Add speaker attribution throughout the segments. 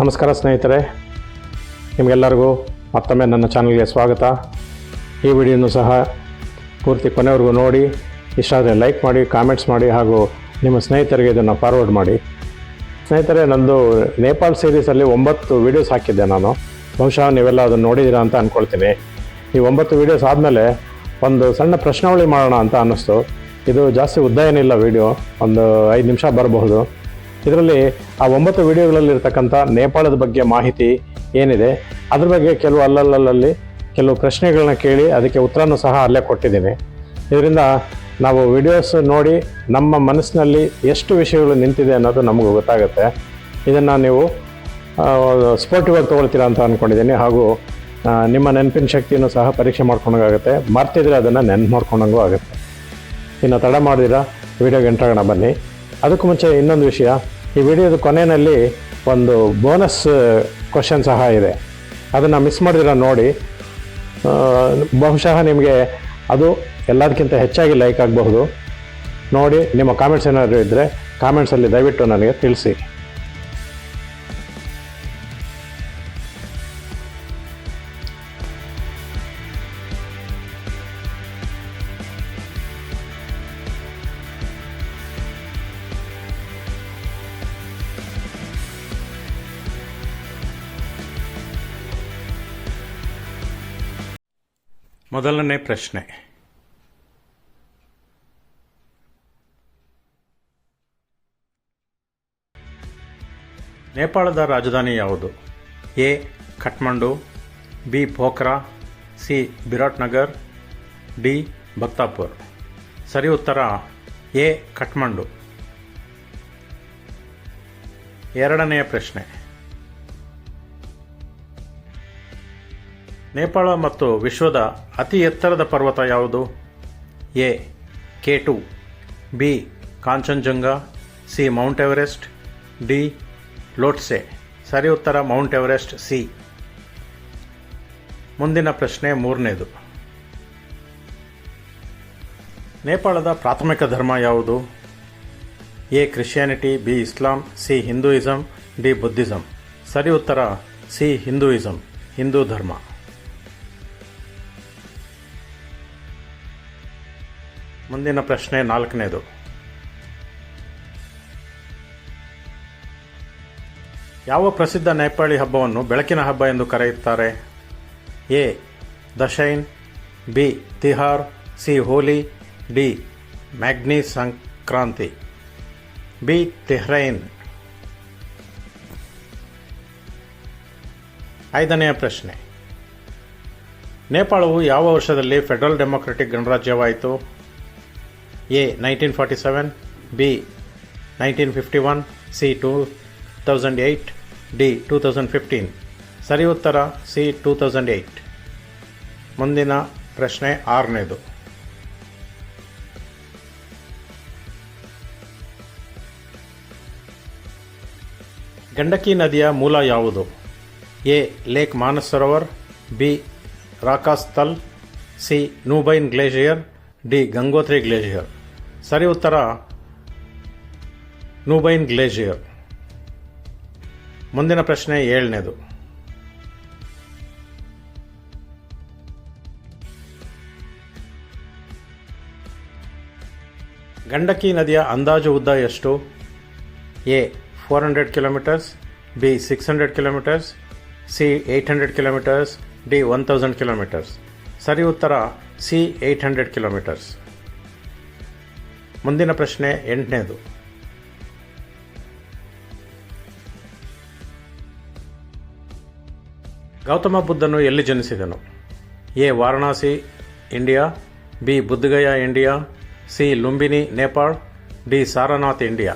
Speaker 1: ನಮಸ್ಕಾರ ಸ್ನೇಹಿತರೆ, ನಿಮಗೆಲ್ಲರಿಗೂ ಮತ್ತೊಮ್ಮೆ ನನ್ನ ಚಾನಲ್ಗೆ ಸ್ವಾಗತ. ಈ ವಿಡಿಯೋನು ಸಹ ಪೂರ್ತಿ ಕೊನೆವರೆಗೂ ನೋಡಿ. ಇಷ್ಟ ಆದರೆ ಲೈಕ್ ಮಾಡಿ ಕಾಮೆಂಟ್ಸ್ ಮಾಡಿ ಹಾಗೂ ನಿಮ್ಮ ಸ್ನೇಹಿತರಿಗೆ ಇದನ್ನು ಫಾರ್ವರ್ಡ್ ಮಾಡಿ. ಸ್ನೇಹಿತರೆ, ನಂದು ನೇಪಾಲ್ ಸೀರೀಸಲ್ಲಿ ಒಂಬತ್ತು ವೀಡಿಯೋಸ್ ಹಾಕಿದ್ದೆ ನಾನು. ಬಹುಶಃ ನೀವೆಲ್ಲ ಅದನ್ನು ನೋಡಿದ್ದೀರಾ ಅಂತ ಅಂದ್ಕೊಳ್ತೀನಿ ಈ ಒಂಬತ್ತು ವೀಡಿಯೋಸ್ ಆದಮೇಲೆ ಒಂದು ಸಣ್ಣ ಪ್ರಶ್ನಾವಳಿ ಮಾಡೋಣ ಅಂತ ಅನ್ನಿಸ್ತು. ಇದು ಜಾಸ್ತಿ ಉದ್ದ ಏನಿಲ್ಲ ವೀಡಿಯೋ ಒಂದು ಐದು ನಿಮಿಷ ಬರಬಹುದು. ಇದರಲ್ಲಿ ಆ ಒಂಬತ್ತು ವಿಡಿಯೋಗಳಲ್ಲಿರ್ತಕ್ಕಂಥ ನೇಪಾಳದ ಬಗ್ಗೆ ಮಾಹಿತಿ ಏನಿದೆ, ಅದ್ರ ಬಗ್ಗೆ ಕೆಲವು ಅಲ್ಲಲ್ಲಲ್ಲಿ ಕೆಲವು ಪ್ರಶ್ನೆಗಳನ್ನ ಕೇಳಿ ಅದಕ್ಕೆ ಉತ್ತರನೂ ಸಹ ಅಲ್ಲೇ ಕೊಟ್ಟಿದ್ದೀನಿ ಇದರಿಂದ ನಾವು ವಿಡಿಯೋಸ್ ನೋಡಿ ನಮ್ಮ ಮನಸ್ಸಿನಲ್ಲಿ ಎಷ್ಟು ವಿಷಯಗಳು ನಿಂತಿದೆ ಅನ್ನೋದು ನಮಗೆ ಗೊತ್ತಾಗುತ್ತೆ. ಇದನ್ನು ನೀವು ಸ್ಪೋರ್ಟಿವ್ ಆಗಿ ತೊಗೊಳ್ತೀರಾ ಅಂತ ಅಂದ್ಕೊಂಡಿದ್ದೀನಿ ಹಾಗೂ ನಿಮ್ಮ ನೆನಪಿನ ಶಕ್ತಿಯನ್ನು ಸಹ ಪರೀಕ್ಷೆ ಮಾಡ್ಕೊಂಡಾಗುತ್ತೆ ಮರ್ತಿದ್ರೆ ಅದನ್ನು ನೆನ್ಪು ಮಾಡ್ಕೊಂಡಂಗೂ ಆಗುತ್ತೆ. ಇನ್ನು ತಡ ಮಾಡಿದಿರ, ವಿಡಿಯೋಗೆ ಎಂಟ್ರಾಗೋಣ ಬನ್ನಿ. ಅದಕ್ಕೂ ಮುಂಚೆ ಇನ್ನೊಂದು ವಿಷಯ. ಈ ವಿಡಿಯೋದ ಕೊನೆಯಲ್ಲಿ ಒಂದು ಬೋನಸ್ ಕ್ವಶನ್ ಸಹ ಇದೆ. ಅದನ್ನು ಮಿಸ್ ಮಾಡಿದಿರ ನೋಡಿ. ಬಹುಶಃ ನಿಮಗೆ ಅದು ಎಲ್ಲದಕ್ಕಿಂತ ಹೆಚ್ಚಾಗಿ ಲೈಕ್ ಆಗಬಹುದು. ನೋಡಿ, ನಿಮ್ಮ ಕಾಮೆಂಟ್ಸ್ ಏನಾದರೂ ಇದ್ದರೆ ಕಾಮೆಂಟ್ಸಲ್ಲಿ ದಯವಿಟ್ಟು ನನಗೆ ತಿಳಿಸಿ.
Speaker 2: ಮೊದಲನೇ ಪ್ರಶ್ನೆ. ನೇಪಾಳದ ರಾಜಧಾನಿ ಯಾವುದು? A, Kathmandu, B Pokhara C Biratnagar D, Bhaktapur. ಸರಿ ಉತ್ತರ, ಎ, ಕಠ್ಮಂಡು. ಎರಡನೆಯ ಪ್ರಶ್ನೆ. ನೇಪಾಳ ಮತ್ತು ವಿಶ್ವದ ಅತಿ ಎತ್ತರದ ಪರ್ವತ ಯಾವುದು? A, K two, B, Kanchenjunga, C, mount Everest, D, Lhotse. ಸರಿ ಉತ್ತರ, ಮೌಂಟ್ ಎವರೆಸ್ಟ್, ಸಿ. ಮುಂದಿನ ಪ್ರಶ್ನೆ ಮೂರನೇದು. ನೇಪಾಳದ ಪ್ರಾಥಮಿಕ ಧರ್ಮ ಯಾವುದು? A, Christianity, B, Islam, C, Hinduism, D, Buddhism. ಸರಿ ಉತ್ತರ, ಸಿ, ಹಿಂದೂಯಿಸಂ, ಹಿಂದೂ ಧರ್ಮ. ಮುಂದಿನ ಪ್ರಶ್ನೆ ನಾಲ್ಕನೇದು. ಯಾವ ಪ್ರಸಿದ್ಧ ನೇಪಾಳಿ ಹಬ್ಬವನ್ನು ಬೆಳಕಿನ ಹಬ್ಬ ಎಂದು ಕರೆಯುತ್ತಾರೆ? A, Dashain, B, Tihar, C, Holi, D, ಮ್ಯಾಗ್ನಿ Sankranti. B, Tihar. ಐದನೆಯ ಪ್ರಶ್ನೆ. ನೇಪಾಳವು ಯಾವ ವರ್ಷದಲ್ಲಿ federal democratic ಗಣರಾಜ್ಯವಾಯಿತು? A nineteen forty seven B nineteen fifty one C two thousand eight D two thousand fifteen ಸರಿ ಉತ್ತರ ಸಿ ಟೂ ತೌಸಂಡ್ ಏಯ್ಟ್ ಮುಂದಿನ ಪ್ರಶ್ನೆ ಆರನೇದು. ಗಂಡಕಿ ನದಿಯ ಮೂಲ ಯಾವುದು? A, lake Manas Sarovar B, Rakastal, C, Nubine glacier, D, Gangotri glacier. ಸರಿ ಉತ್ತರ. ನೂಬೈನ್ ಗ್ಲೇಷಿಯರ್. ಮುಂದಿನ ಪ್ರಶ್ನೆ ಏಳನೇದು. ಗಂಡಕಿ ನದಿಯ ಅಂದಾಜು ಉದ್ದ ಎಷ್ಟು? A, four hundred kilometres, B, six hundred kilometres, C, eight hundred kilometres, D, one thousand kilometres. ಸರಿ ಉತ್ತರ, ಸಿ, ಏಯ್ಟ್ ಹಂಡ್ರೆಡ್ ಕಿಲೋಮೀಟರ್ಸ್. ಮುಂದಿನ ಪ್ರಶ್ನೆ ಎಂಟನೇದು. ಗೌತಮ ಬುದ್ಧನು ಎಲ್ಲಿ ಜನಿಸಿದನು? A. Varanasi, India, B. Bodhgaya, India, C. Lumbini, Nepal, D. Sarnath, India.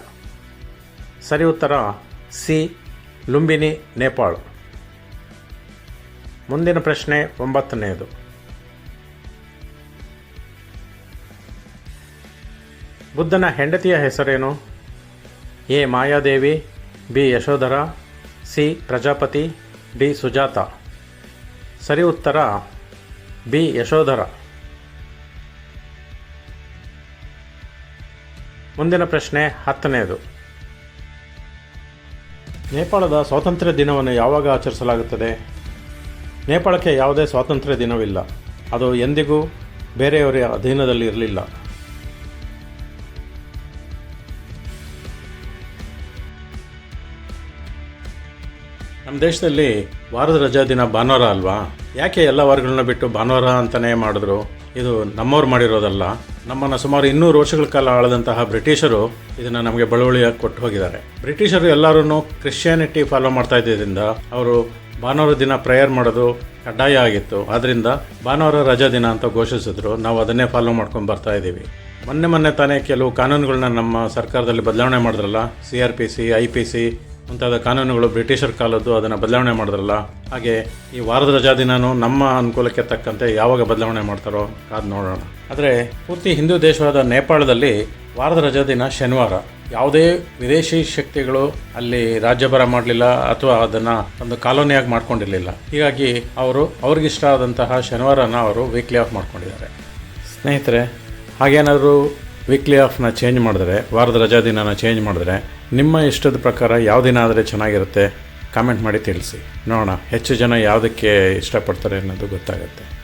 Speaker 2: ಸರಿ ಉತ್ತರ C. Lumbini, Nepal. ಮುಂದಿನ ಪ್ರಶ್ನೆ ಒಂಬತ್ತನೆಯದು ಬುದ್ಧನ ಹೆಂಡತಿಯ ಹೆಸರೇನು? A. Mayadevi, B. Yashodhara, C. Prajapati, D. Sujata. ಸರಿ ಉತ್ತರ, ಬಿ. ಯಶೋಧರ. ಮುಂದಿನ ಪ್ರಶ್ನೆ ಹತ್ತನೆಯದು ನೇಪಾಳದ ಸ್ವಾತಂತ್ರ್ಯ ದಿನವನ್ನು ಯಾವಾಗ ಆಚರಿಸಲಾಗುತ್ತದೆ? ನೇಪಾಳಕ್ಕೆ ಯಾವುದೇ ಸ್ವಾತಂತ್ರ್ಯ ದಿನವಿಲ್ಲ. ಅದು ಎಂದಿಗೂ ಬೇರೆಯವರ ಅಧೀನದಲ್ಲಿ ಇರಲಿಲ್ಲ. ನಮ್ಮ ದೇಶದಲ್ಲಿ ವಾರದ ರಜಾ ದಿನ ಭಾನುವಾರ ಅಲ್ವಾ? ಯಾಕೆ ಎಲ್ಲ ವಾರಗಳನ್ನ ಬಿಟ್ಟು ಭಾನುವಾರ ಅಂತಲೇ ಮಾಡಿದ್ರು? ಇದು ನಮ್ಮವ್ರು ಮಾಡಿರೋದಲ್ಲ. ನಮ್ಮನ್ನು ಸುಮಾರು ಇನ್ನೂರು ವರ್ಷಗಳ ಕಾಲ ಆಳದಂತಹ ಬ್ರಿಟಿಷರು ಇದನ್ನು ನಮಗೆ ಬಳುವಳಿಯಾಗಿ ಕೊಟ್ಟು ಹೋಗಿದ್ದಾರೆ. ಬ್ರಿಟಿಷರು ಎಲ್ಲರೂ ಕ್ರಿಶ್ಚಿಯಾನಿಟಿ ಫಾಲೋ ಮಾಡ್ತಾ ಇದ್ದರಿಂದ ಅವರು ಭಾನುವಾರ ದಿನ ಪ್ರೇಯರ್ ಮಾಡೋದು ಕಡ್ಡಾಯ ಆಗಿತ್ತು. ಆದ್ದರಿಂದ ಭಾನುವಾರ ರಜಾ ದಿನ ಅಂತ ಘೋಷಿಸಿದ್ರು. ನಾವು ಅದನ್ನೇ ಫಾಲೋ ಮಾಡ್ಕೊಂಡು ಬರ್ತಾ ಇದ್ದೀವಿ. ಮೊನ್ನೆ ಮೊನ್ನೆ ತಾನೇ ಕೆಲವು ಕಾನೂನುಗಳನ್ನ ನಮ್ಮ ಸರ್ಕಾರದಲ್ಲಿ ಬದಲಾವಣೆ ಮಾಡಿದ್ರಲ್ಲ? C R P C, I P C ಮುಂತಾದ ಕಾನೂನುಗಳು ಬ್ರಿಟಿಷರ ಕಾಲದ್ದು ಅದನ್ನು ಬದಲಾವಣೆ ಮಾಡಿದ್ರಲ್ಲ, ಹಾಗೆ ಈ ವಾರದ ರಜಾ ದಿನವೂ ನಮ್ಮ ಅನುಕೂಲಕ್ಕೆ ತಕ್ಕಂತೆ ಯಾವಾಗ ಬದಲಾವಣೆ ಮಾಡ್ತಾರೋ ಕಾದು ನೋಡೋಣ. ಆದರೆ ಪೂರ್ತಿ ಹಿಂದೂ ದೇಶವಾದ ನೇಪಾಳದಲ್ಲಿ ವಾರದ ರಜಾ ದಿನ ಶನಿವಾರ. ಯಾವುದೇ ವಿದೇಶಿ ಶಕ್ತಿಗಳು ಅಲ್ಲಿ ರಾಜ್ಯಭಾರ ಮಾಡಲಿಲ್ಲ ಅಥವಾ ಅದನ್ನು ಒಂದು ಕಾಲೋನಿಯಾಗಿ ಮಾಡ್ಕೊಂಡಿರಲಿಲ್ಲ. ಹೀಗಾಗಿ ಅವರು ಅವ್ರಿಗಿಷ್ಟ ಆದಂತಹ ಶನಿವಾರನ ಅವರು ವೀಕ್ಲಿ ಆಫ್ ಮಾಡ್ಕೊಂಡಿದ್ದಾರೆ. ಸ್ನೇಹಿತರೆ, ಹಾಗೇನಾದರೂ ವೀಕ್ಲಿ ಆಫ್ನ ಚೇಂಜ್ ಮಾಡಿದ್ರೆ, ವಾರದ ರಜಾ ದಿನನ ಚೇಂಜ್ ಮಾಡಿದ್ರೆ ನಿಮ್ಮ ಇಷ್ಟದ ಪ್ರಕಾರ ಯಾವ ದಿನ ಆದರೆ ಚೆನ್ನಾಗಿರುತ್ತೆ? ಕಾಮೆಂಟ್ ಮಾಡಿ ತಿಳಿಸಿ. ನೋಡೋಣ, ಹೆಚ್ಚು ಜನ ಯಾವುದಕ್ಕೆ ಇಷ್ಟಪಡ್ತಾರೆ ಅನ್ನೋದು ಗೊತ್ತಾಗುತ್ತೆ.